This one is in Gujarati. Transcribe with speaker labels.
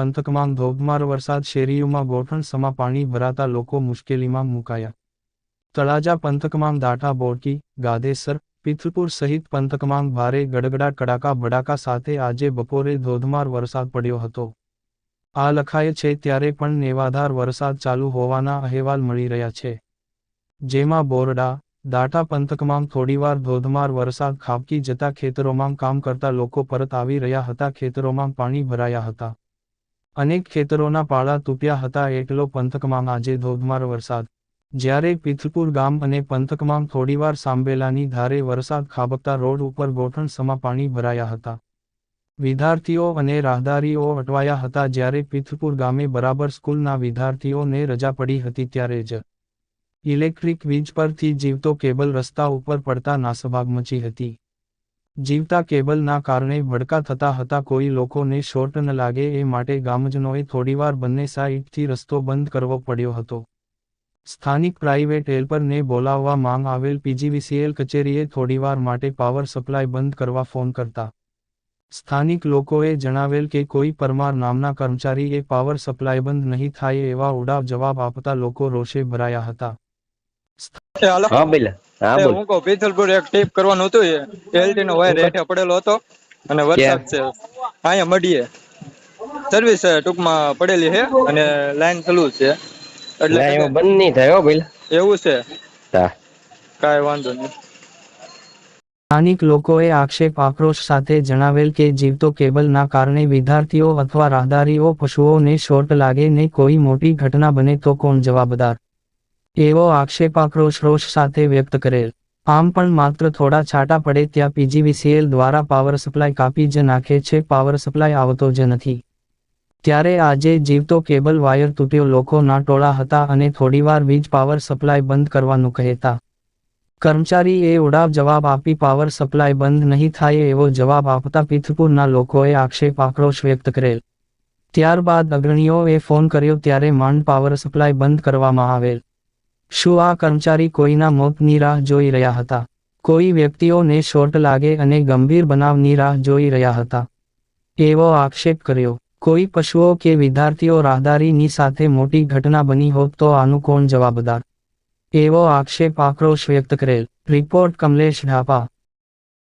Speaker 1: પંથકમાં ધોધમાર વરસાદ શેરીઓમાં ગોઠણ સમા પાણી ભરાતા લોકો મુશ્કેલીમાં મુકાયા. તળાજા પંથકમાં દાઠા બોરકી ગાદેસર પિથલપુર સહિત પંથકમાં ભારે ગડગડાટ કડાકા ભડાકા સાથે આજે બપોરે ધોધમાર વરસાદ પડ્યો હતો. આ લખાય છે ત્યારે પણ નેવાધાર વરસાદ ચાલુ હોવાના અહેવાલ મળી રહ્યા છે. જેમાં બોરડા દાટા પંથકમાં થોડીવાર ધોધમાર વરસાદ ખાબકી જતા ખેતરોમાં કામ કરતા લોકો પરત આવી રહ્યા હતા, ખેતરોમાં પાણી ભરાયા હતા. અનેક ખેતરોના પાળા તૂટ્યા હતા. એટલો પંથકમાં આજે ધોધમાર વરસાદ. જ્યારે પિથલપુર ગામ અને પંથકમાં થોડીવાર સાંભેલાની ધારે વરસાદ ખાબકતા રોડ ઉપર ગોઠણ સમા પાણી ભરાયા હતા. વિદ્યાર્થીઓ અને રાહદારીઓ અટવાયા હતા. જ્યારે પિથલપુર ગામે બરાબર સ્કૂલના વિદ્યાર્થીઓને રજા પડી હતી ત્યારે જ ઇલેક્ટ્રિક વીજ પરથી જીવતો કેબલ રસ્તા ઉપર પડતા નાસભાગ મચી હતી. જીવતા કેબલના કારણે ભડકા થતા હતા. કોઈ લોકોને શોર્ટ ન લાગે એ માટે ગામજનોએ થોડીવાર બંને સાઇડથી રસ્તો બંધ કરવો પડ્યો હતો. સ્થાનિક પ્રાઇવેટ હેલ્પરને બોલાવવા માંગ આવેલ પીજીવીસીએલ કચેરીએ થોડીવાર માટે પાવર સપ્લાય બંધ કરવા ફોન કરતા. સ્થાનિક લોકોએ જણાવેલ કે કોઈ પરમાર નામના કર્મચારીએ પાવર સપ્લાય બંધ નહીં થાય એવા ઉડાવ જવાબ આપતા લોકો રોષે ભરાયા હતા.
Speaker 2: હા બોલ. હું
Speaker 3: કહું પિથલપુર એક ટીપ કરવાનું હતું એ. એલટી નો વાયર હેઠે પડેલો હતો અને વરસાદ છે. અહીંયા મઢીએ. સર્વિસ ટૂંકમાં પડેલી છે અને લાઈન ચાલુ છે. એટલે
Speaker 2: બંધ નહીં થાય હો બોલ
Speaker 3: એવું છે?
Speaker 2: હા.
Speaker 3: કાંઈ વાંધો નહીં.
Speaker 1: સ્થાનિક લોકોએ આક્ષેપ આક્રોશ સાથે જણાવેલ કે જીવતો કેબલના કારણે વિદ્યાર્થીઓ અથવા રાહદારીઓ પશુઓને શોર્ટ લાગે ને કોઈ મોટી ઘટના બને તો કોણ જવાબદાર? એવો આક્ષેપ આક્રોશ રોષ સાથે વ્યક્ત કરેલ આમ પણ માત્ર થોડા છાંટા પડે ત્યાં પીજીવીસીએલ દ્વારા પાવર સપ્લાય કાપી જ નાખે છે, પાવર સપ્લાય આવતો જ નથી. ત્યારે આજે જીવતો કેબલ વાયર તૂટ્યો, લોકોના ટોળા હતા અને થોડીવાર વીજ પાવર સપ્લાય બંધ કરવાનું કહેતા. કર્મચારીએ ઉડાવ જવાબ આપી પાવર સપ્લાય બંધ નહીં થાય એવો જવાબ આપતા પીથપુરના લોકોએ આક્ષેપ આક્રોશ વ્યક્ત કરેલ. ત્યારબાદ અગ્રણીઓએ ફોન કર્યો ત્યારે માંડ પાવર સપ્લાય બંધ કરવામાં આવેલ. શું આ કર્મચારી કોઈના મોતની રાહ જોઈ રહ્યા હતા? કોઈ વ્યક્તિઓને શોર્ટ લાગે અને ગંભીર બનાવની રાહ જોઈ રહ્યા હતા. એવો આક્ષેપ કર્યો. કોઈ પશુઓ કે વિદ્યાર્થીઓ રાહદારીની સાથે મોટી ઘટના બની હોત તો આનું કોણ જવાબદાર? એવો આક્ષેપ આક્રોશ વ્યક્ત કરેલ. રિપોર્ટ કમલેશ ઢાપા.